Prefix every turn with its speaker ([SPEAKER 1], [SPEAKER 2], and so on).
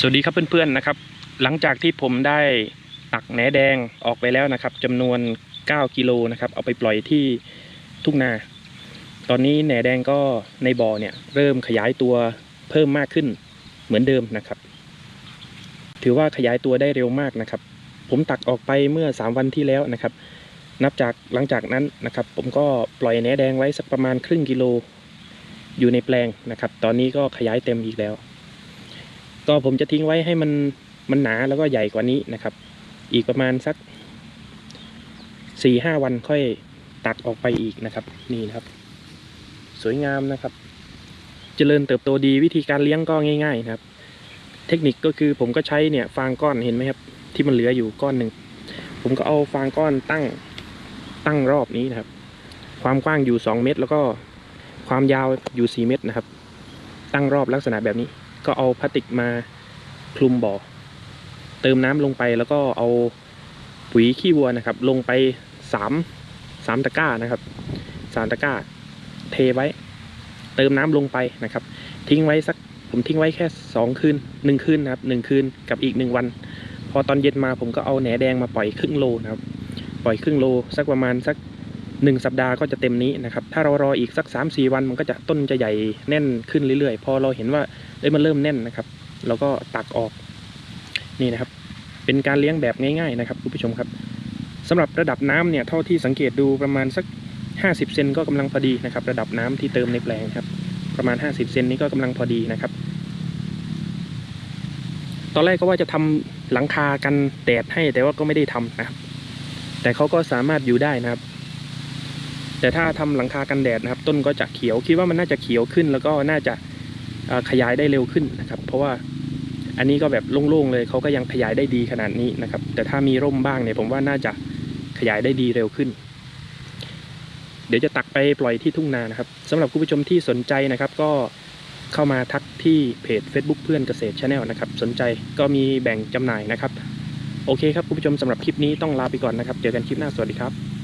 [SPEAKER 1] สวัสดีครับเพื่อนๆนะครับ หลังจากที่ผมได้ตักแหนแดงออกไปแล้วนะครับจำนวน 9 กิโลนะครับ เอาไปปล่อยที่ทุ่งนา ตอนนี้แหนแดงก็ในบ่อเนี่ยเริ่มขยายตัวเพิ่มมากขึ้นเหมือนเดิมนะครับ ถือว่าขยายตัวได้เร็วมากนะครับ ผมตักออกไปเมื่อ 3 วันที่แล้วนะครับ นับจากหลังจากนั้นนะครับ ผมก็ปล่อยแหนแดงไว้สักประมาณครึ่งกิโล อยู่ในแปลงนะครับ ตอนนี้ก็ขยายเต็มอีกแล้ว ก็ผมจะทิ้งไว้ให้มันมันหนาแล้วก็ใหญ่กว่านี้นะครับ อีกประมาณสักสี่ห้าวันค่อยตักออกไปอีกนะครับ นี่นะครับ สวยงามนะครับ เจริญเติบโตดีวิธีการเลี้ยงก็ง่าย ๆ นะครับ เทคนิคก็คือผมก็ใช้เนี่ยฟางก้อนเห็นไหมครับ ที่มันเหลืออยู่ก้อนหนึ่งผมก็เอาฟางก้อนตั้งตั้งรอบนี้นะครับ ความกว้างอยู่2เมตร แล้วก็ความยาวอยู่4เมตรนะครับ ตั้งรอบลักษณะแบบนี้ ก็เอาพลาสติกมาคลุมบ่อ เติมน้ำลงไปแล้วก็เอาปุ๋ยขี้วัวนะครับ ลงไปสามสามตะกร้านะครับสามตะกร้า เทไว้ เติมน้ำลงไปนะครับ ทิ้งไว้สักผมทิ้งไว้แค่สองคืนหนึ่งคืนนะครับหนึ่งคืนกับอีกหนึ่งวัน พอตอนเย็นมาผมก็เอาแหนแดงมาปล่อยครึ่งโลนะครับ ปล่อยครึ่งโลสักประมาณสัก หนึ่งสัปดาห์ก็จะเต็มนี้นะครับ ถ้าเรารออีกสักสามสี่วันมันก็จะต้นจะใหญ่แน่นขึ้นเรื่อยๆ พอเราเห็นว่าเอ้ยมันเริ่มแน่นนะครับ เราก็ตักออกนี่นะครับ เป็นการเลี้ยงแบบง่ายๆนะครับคุณผู้ชมครับสำหรับระดับน้ำเนี่ยเท่าที่สังเกตดูประมาณสัก 50 เซนก็กำลังพอดีนะครับ ระดับน้ำที่เติมในแปลงครับ ประมาณ 50 เซนนี้ก็กำลังพอดีนะครับ ตอนแรกก็ว่าจะทำหลังคากันแดดให้แต่ว่าก็ไม่ได้ทำนะครับแต่เขาก็สามารถอยู่ได้นะครับ แต่ถ้าทำหลังคากันแดดนะครับ ต้นก็จะเขียวคิดว่ามันน่าจะเขียวขึ้น แล้วก็น่าจะขยายได้เร็วขึ้นนะครับ เพราะว่าอันนี้ก็แบบโล่งๆเลยเขาก็ยังขยายได้ดีขนาดนี้นะครับ แต่ถ้ามีร่มบ้างเนี่ยผมว่าน่าจะขยายได้ดีเร็วขึ้น เดี๋ยวจะตักไปปล่อยที่ทุ่งนานะครับสำหรับคุณผู้ชมที่สนใจนะครับ ก็เข้ามาทักที่เพจ Facebook เพื่อนเกษตรชาแนลนะครับ สนใจก็มีแบ่งจำหน่ายนะครับ โอเคครับคุณผู้ชมสำหรับคลิปนี้ต้องลาไปก่อนนะครับ เจอกันคลิปหน้าสวัสดีครับ